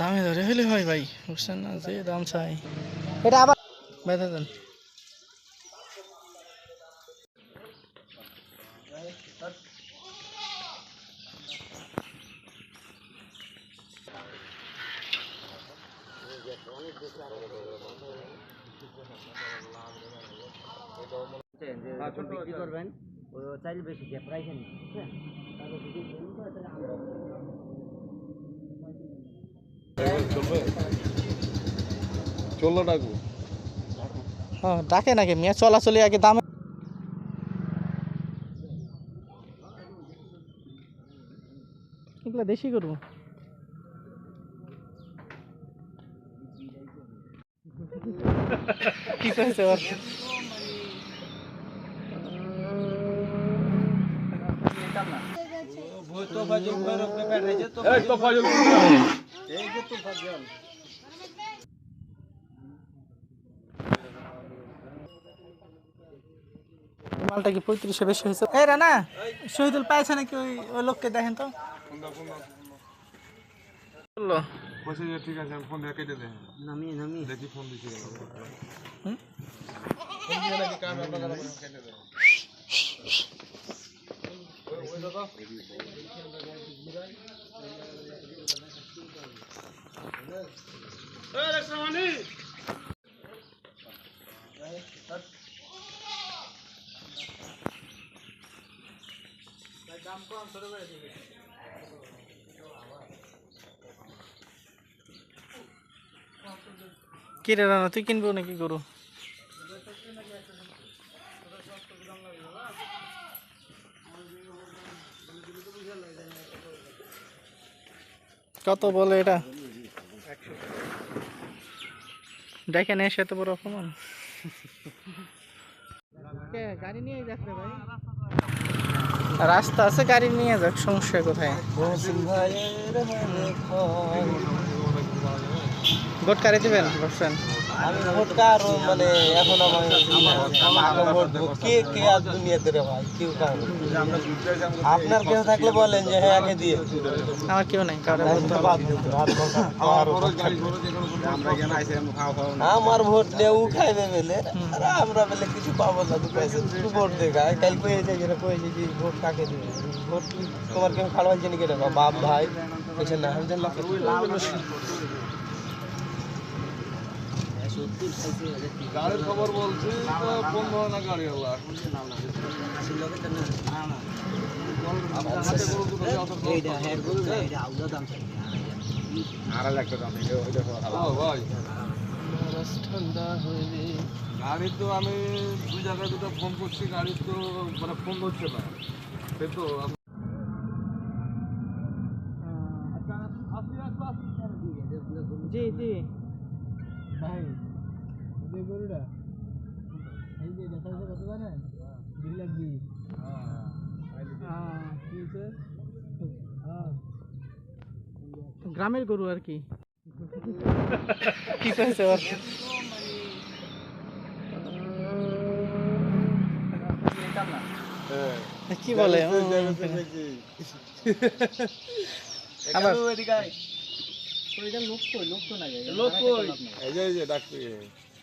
দামে ধরে হলে হয় ভাই বুঝছেন না? যে দাম চাই। এটা আবার বেঁধে দেন। বিক্রি করবেন ও চাইলে বেশি দিয়ে প্রাইস নিন তাহলে যদি কম করে তাহলে আমরা চলল ডাকবো হ্যাঁ ডাকে নাকি? মেয়ে চলাচলি আগে দামে এগুলো দেশি করব কি কয়েছে ওর? এই তো ফাজল মালটা কি পঁয়ত্রিশে বেশি হয়েছে? এই রানা শহীদুল পাইছে নাকি ওই ওই লোককে দেখেন তো? ঠিক আছে ফোন দিয়ে কেটে দেন নামিয়ে নামিয়ে দেখি ফোন দিচ্ছি হুম? কি রে রানা তুই কিনবো নাকি গরু কত বলে এটা? দেখেন এসে তো বড় অপমান। গাড়ি নিয়ে যাচ্ছে ভাই? রাস্তা আছে গাড়ি নিয়ে যাক সমস্যা কোথায়? গোট কারে দিবেন বলছেন আমি ভোট কার মানে এখন আমার ভোট দেবো কে কে আর দুনিয়াতে রে ভাই কেউ কার আপনার কেউ থাকলে বলেন যে হ্যাঁ আগে দিয়ে। আমার কেউ নাই। আমার ভোট দিয়ে উ খাইবে বেলে। আর আমরা বেলে কিছু পাবো না দু তুই ভোট দে গায়ে কাল কয়েছে যেটা কয়েছে যে ভোট কাকে দিবে? ভোট তোমার কেউ খাওয়াই জানি কেটে বাপ ভাই? বলছে না আমি জানলাম গাড়ির খবর বলছি তো ফোন ধরে না। গাড়ি তো আমি দুই জায়গায় দুটো ফোন করছি গাড়ি তো মানে ফোন ধরছে না। সে তো গরুটা? এই যে দেখা যাচ্ছে কত জানেন দুই লাখ হ্যাঁ? হ্যাঁ। গ্রামের গরু আর কি। কি কয়েছে কি বলে? আবার লোক কই? লোক তো নাই লোক কই? এই যে এই যে ডাকছি।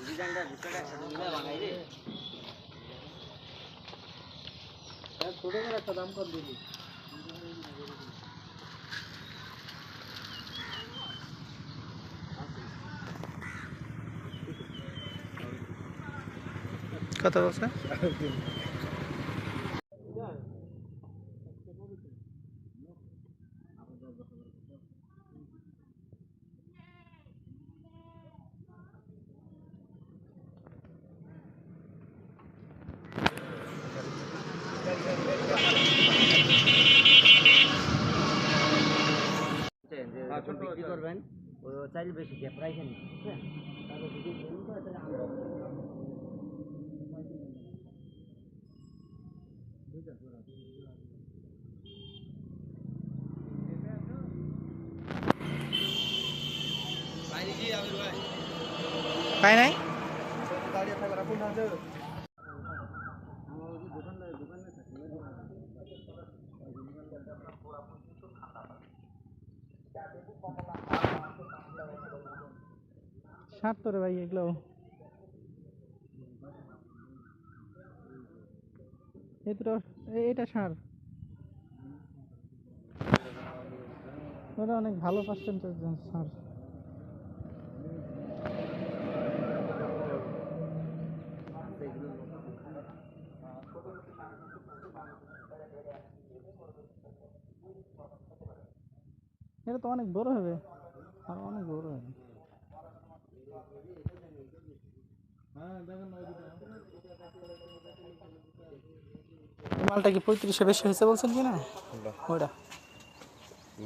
দুই দান্ডা দুটোটা একসাথে মিলে বানাই রে ছোট করে একটা দাম কর দিবি কত বলছে? বিক্রি করবেন চাইল বেশি প্রাইসে নিন তাহলে যদি ফোন করে আমরা পাই নাই? দাঁড়িয়ে থাকবে রাখুন না যে। সার তো রে ভাই এগুলো এটা সার। ওটা অনেক ভালো পার্সেন্টেজ সার। এটা তো অনেক বড় হবে। আর অনেক বড় হবে। মালটা কি পঁয়ত্রিশে বেশি হয়েছে বলছেন কি না। ওইটা।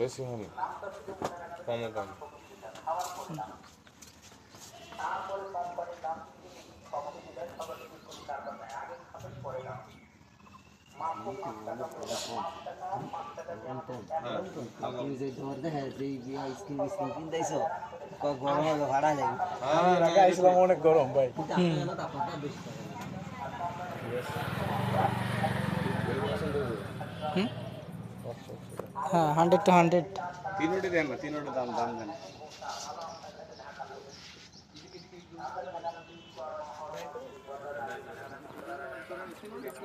বেশি হয়নি। কমে কম। তুমি যে তোমার দেখে যে স্কিন স্কিন কিনতেছো গরম হবে ভাড়া যায় আমি আগে আইছিলাম অনেক গরম ভাই কিন্তু আপনার না তাপমাত্রা বেশি থাকে হুম হ্যাঁ হান্ড্রেড টু হান্ড্রেড তিনোটি দেন না তিনোটি দাম দাম দেন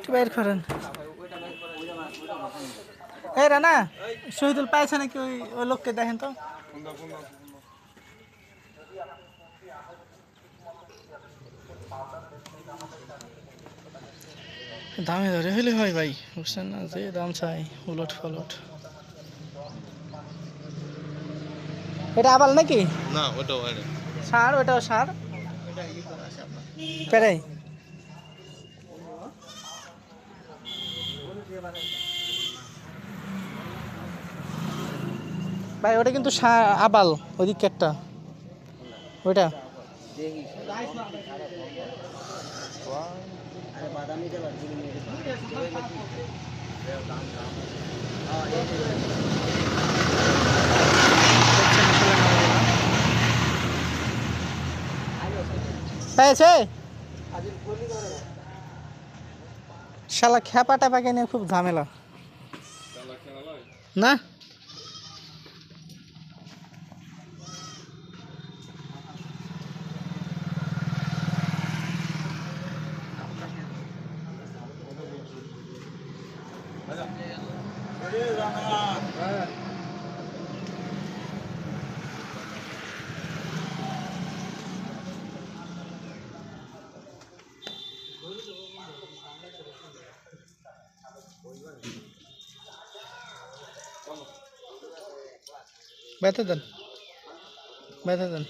বের করেন এই রানা শহীদুল পাইছে নাকি ওই ওই লোককে দেখেন তো? দামে ধরে হলে হয় ভাই বুঝছেন না? যে দাম চাই উলট ফলট এটা আবাল নাকি? না ওটা ওটা সার ওটাও সার। পেরাই। ভাই ওটা কিন্তু আবাল ওদিকে একটা ওইটা। শালা খেপা টেপাকে নিয়ে খুব ঝামেলা। না? বেঁধে দেন বেঁধে দেন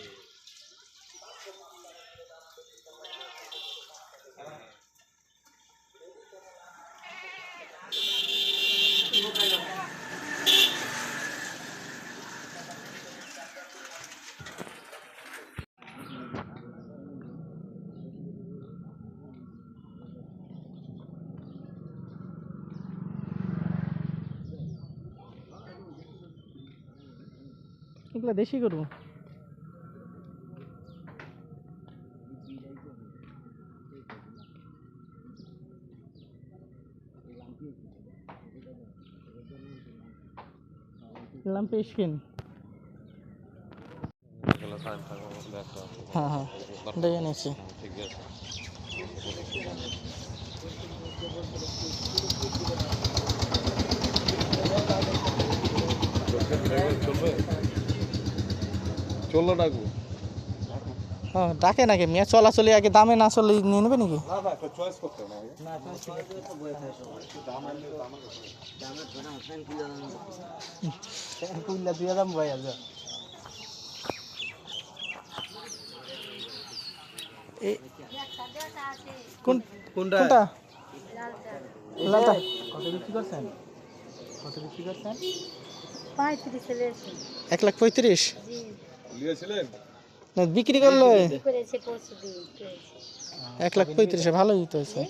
এগুলো দেশি করব লাম্পি স্কিন। হ্যাঁ হ্যাঁ দেখে চলবে? চলল ডাকবো হ্যাঁ ডাকে নাকি? মেয়ে চলাচলি আগে দামে না চলে নিয়ে নেবে নাকি? কোনটা? কোনটা? লালটা। কত বিক্রি করছেন? কত বিক্রি করছেন? এক লাখ পঁয়ত্রিশ? জি। নিয়েছিলেন না বিক্রি করলে এক লাখ পঁয়ত্রিশে ভালোই তো হয়েছে।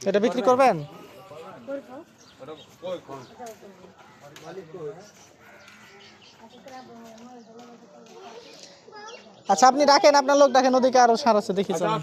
এটা বিক্রি করবেন? করব। ওটা কই কই? আচ্ছা আপনি ডাকেন আপনার লোক ডাকেন ওদিকে আরও সার আছে দেখি আচ্ছা চলেন।